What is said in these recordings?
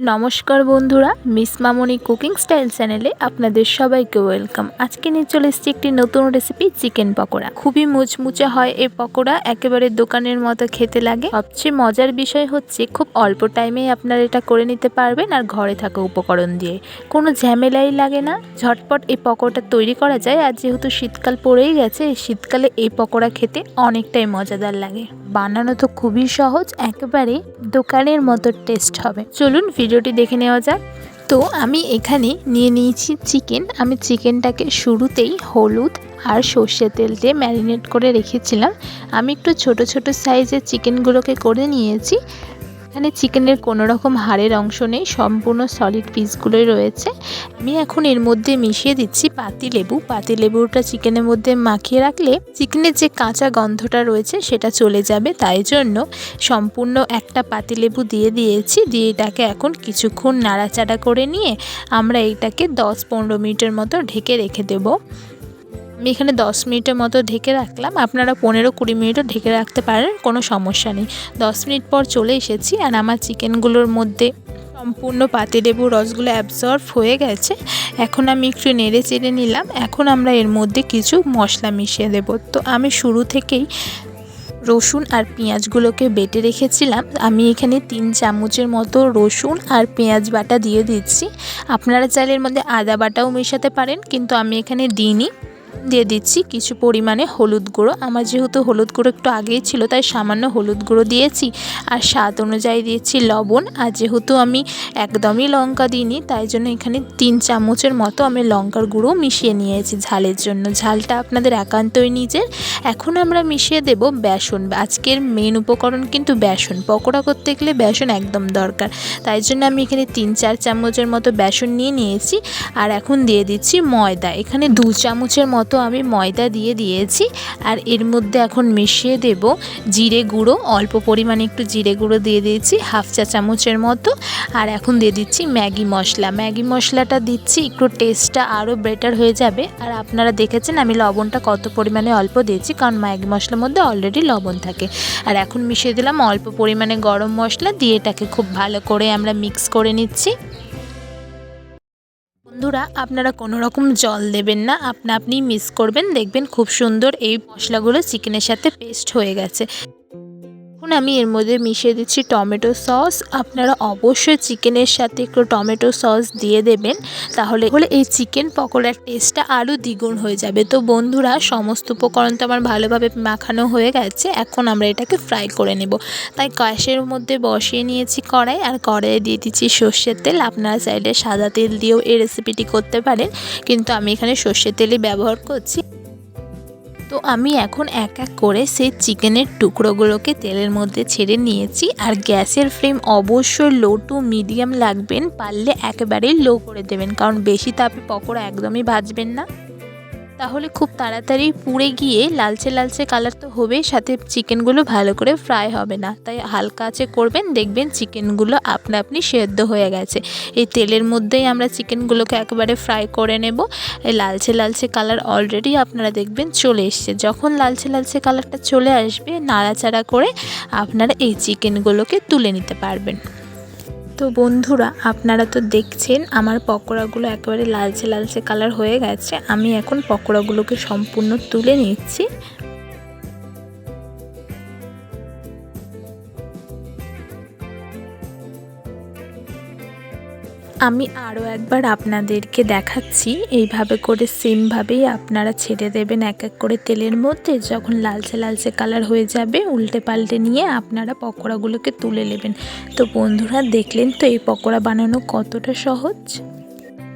নমস্কার বন্ধুরা, মিস মামনি cooking style চ্যানেলে আপনাদের সবাইকে ওয়েলকাম। আজকে নিয়ে চলে এসেছি একটি নতুন রেসিপি চিকেন পকোড়া। খুবই মুচমুচে হয় এই পকোড়া, একেবারে দোকানের মতো খেতে লাগে। সবচেয়ে মজার বিষয় হচ্ছে, খুব অল্প টাইমেই আপনারা এটা করে নিতে পারবেন আর ঘরে থাকা উপকরণ দিয়ে। কোনো ঝামেলাই লাগে না, ঝটপট এই পকোড়াটা তৈরি করা যায়। আর যেহেতু শীতকাল পড়েই গেছে শীতকালে এই পকোড়া খেতে অনেকটাই মজাদার লাগে। বানানো তো খুবই সহজ, একেবারে দোকানের মতো টেস্ট হবে। চলুন ভিডিওটি দেখে নেওয়া যাক। তো আমি এখানে নিয়ে নিয়েছি চিকেন আমি চিকেনটাকে শুরুতেই হলুদ আর সর্ষে তেল দিয়ে ম্যারিনেট করে রেখেছিলাম। আমি একটু ছোট ছোট সাইজের চিকেনগুলোকে করে নিয়েছি। এখানে চিকেনের কোনো রকম হাড়ের অংশ নেই, সম্পূর্ণ সলিড পিসগুলোই রয়েছে। আমি এখন এর মধ্যে মিশিয়ে দিচ্ছি পাতি লেবু। পাতি লেবুটা চিকেনের মধ্যে মাখিয়ে রাখলে চিকেনের যে কাঁচা গন্ধটা রয়েছে সেটা চলে যাবে। তাই জন্য সম্পূর্ণ একটা পাতি লেবু দিয়ে দিয়েছি। দিয়ে এটাকে এখন কিছুক্ষণ নাড়াচাড়া করে নিয়ে আমরা এইটাকে দশ পনেরো মিনিটের মতো ঢেকে রেখে দেবো। আমি এখানে দশ মিনিটের মতো ঢেকে রাখলাম। আপনারা পনেরো কুড়ি মিনিটও ঢেকে রাখতে পারেন, কোনো সমস্যা নেই। দশ মিনিট পর চলে এসেছি আর আমার চিকেনগুলোর মধ্যে সম্পূর্ণ পাতিলেবু রসগুলো অ্যাবজর্ব হয়ে গেছে। এখন আমি একটু নেড়ে চেড়ে নিলাম। এখন আমরা এর মধ্যে কিছু মশলা মিশিয়ে দেব। তো আমি শুরু থেকেই রসুন আর পেঁয়াজগুলোকে বেটে রেখেছিলাম। আমি এখানে তিন চামচের মতো রসুন আর পেঁয়াজ বাটা দিয়ে দিচ্ছি। আপনারা চাইলে এর মধ্যে আদা বাটাও মেশাতে পারেন, কিন্তু আমি এখানে দিইনি। দিয়ে দিচ্ছি কিছু পরিমাণে হলুদ গুঁড়ো। আমার যেহেতু হলুদ গুঁড়ো একটু আগেই ছিল, তাই সামান্য হলুদ গুঁড়ো দিয়েছি। আর স্বাদ অনুযায়ী দিয়েছি লবণ। আর যেহেতু আমি একদমই লঙ্কা দিইনি, তাই জন্য এখানে তিন চামচের মতো আমি লঙ্কার গুঁড়ো মিশিয়ে নিয়েছি ঝালের জন্য। ঝালটা আপনাদের একান্তই নিজের। এখন আমরা মিশিয়ে দেব বেসন। আজকের মেন উপকরণ কিন্তু বেসন। পকোড়া করতে গেলে বেসন একদম দরকার। তাই জন্য আমি এখানে তিন, চার চামচের মতো বেসন নিয়ে নিয়েছি। আর এখন দিয়ে দিচ্ছি ময়দা। এখানে দু চামচের মতো মতো আমি ময়দা দিয়ে দিয়েছি আর এর মধ্যে এখন মিশিয়ে দেব জিরে গুঁড়ো। অল্প পরিমাণে একটু জিরে গুঁড়ো দিয়ে দিয়েছি, হাফ চা চামচের মতো। আর এখন দিয়ে দিচ্ছি ম্যাগি মশলা। ম্যাগি মশলাটা দিচ্ছি, একটু টেস্টটা আরও বেটার হয়ে যাবে। আর আপনারা দেখেছেন আমি লবণটা কত পরিমাণে অল্প দিয়েছি, কারণ ম্যাগি মশলার মধ্যে অলরেডি লবণ থাকে। আর এখন মিশিয়ে দিলাম অল্প পরিমাণে গরম মশলা, দিয়ে এটাকে খুব ভালো করে আমরা মিক্স করে নিচ্ছি। বন্ধুরা, আপনারা কোনো রকম জল দেবেন না। আপনা আপনি মিক্স করবেন। দেখবেন খুব সুন্দর এই মশলাগুলো চিকেনের সাথে পেস্ট হয়ে গেছে। এখন আমি এর মধ্যে মিশিয়ে দিচ্ছি টমেটো সস। আপনারা অবশ্যই চিকেনের সাথে একটু টমেটো সস দিয়ে দেবেন, তাহলে হলে এই চিকেন পকোড়ার টেস্টটা আরও দ্বিগুণ হয়ে যাবে। তো বন্ধুরা, সমস্ত উপকরণ তো আমার ভালোভাবে মাখানো হয়ে গেছে, এখন আমরা এটাকে ফ্রাই করে নেব। তাই গ্যাসের মধ্যে বসিয়ে নিয়েছি কড়াই, আর কড়াইয়ে দিয়ে দিচ্ছি সর্ষের তেল। আপনারা চাইলে সাদা তেল দিয়েও এই রেসিপিটি করতে পারেন, কিন্তু আমি এখানে সর্ষের তেলই ব্যবহার করছি। তো আমি এখন এক এক করে সেই চিকেনের টুকরোগুলোকে তেলের মধ্যে ছেড়ে নিয়েছি আর গ্যাসের ফ্লেম অবশ্যই লো টু মিডিয়াম লাগবেন, পারলে একেবারেই লো করে দেবেন, কারণ বেশি তাপে পকোড়া একদমই ভাজবেন না। তাহলে খুব তাড়াতাড়ি পুড়ে গিয়ে লালচে লালচে কালার তো হবেই, সাথে চিকেনগুলো ভালো করে ফ্রাই হবে না। তাই হালকা আছে করবেন, দেখবেন চিকেনগুলো আপনা আপনি সেদ্ধ হয়ে গেছে। এই তেলের মধ্যেই আমরা চিকেনগুলোকে একেবারে ফ্রাই করে নেব। এই লালচে লালচে কালার অলরেডি আপনারা দেখবেন চলে এসছে। যখন লালচে লালচে কালারটা চলে আসবে, নাড়াচাড়া করে আপনারা এই চিকেনগুলোকে তুলে নিতে পারবেন। তো বন্ধুরা, আপনারা তো দেখছেন, আমার পকোড়াগুলো একেবারে লালচে লালচে কালার হয়ে গেছে। আমি এখন পকোড়াগুলোকে সম্পূর্ণ তুলে নিচ্ছি। আমি আরও একবার আপনাদেরকে দেখাচ্ছি, এইভাবে করে সেমভাবেই আপনারা ছেড়ে দেবেন এক এক করে তেলের মধ্যে। যখন লালচে লালচে কালার হয়ে যাবে, উল্টে পাল্টে নিয়ে আপনারা পকোড়াগুলোকে তুলে নেবেন। তো বন্ধুরা, দেখলেন তো এই পকোড়া বানানো কতটা সহজ?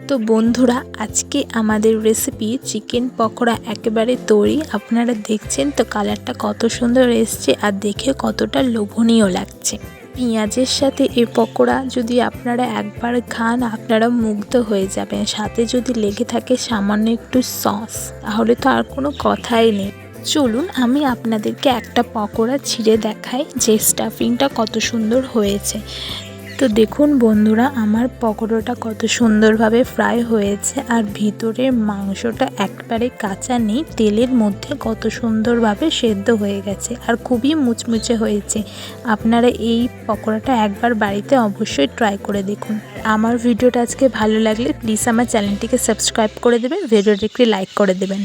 তো বন্ধুরা, আজকে আমাদের রেসিপি চিকেন পকোড়া একেবারে তৈরি। আপনারা দেখছেন তো কালারটা কত সুন্দর এসছে আর দেখে কতটা লোভনীয় লাগছে। পেঁয়াজের সাথে এ পকোড়া যদি আপনারা একবার খান, আপনারা মুগ্ধ হয়ে যাবেন। সাথে যদি লেগে থাকে সামান্য একটু সস, তাহলে তো আর কোনো কথাই নেই। চলুন, আমি আপনাদেরকে একটা পকোড়া ছিঁড়ে দেখাই, যে স্টাফিংটা কত সুন্দর হয়েছে। তো দেখুন বন্ধুরা, আমার পকোড়াটা কত সুন্দরভাবে ফ্রাই হয়েছে আর ভিতরের মাংসটা একবারে কাঁচা নেই, তেলের মধ্যে কত সুন্দরভাবে সেদ্ধ হয়ে গেছে আর খুবই মুচমুচে হয়েছে। আপনারা এই পকোড়াটা একবার বাড়িতে অবশ্যই ট্রাই করে দেখুন। আমার ভিডিওটা আজকে ভালো লাগলে প্লিজ আমার চ্যানেলটিকে সাবস্ক্রাইব করে দেবেন ভিডিওটি একটি লাইক করে দেবেন।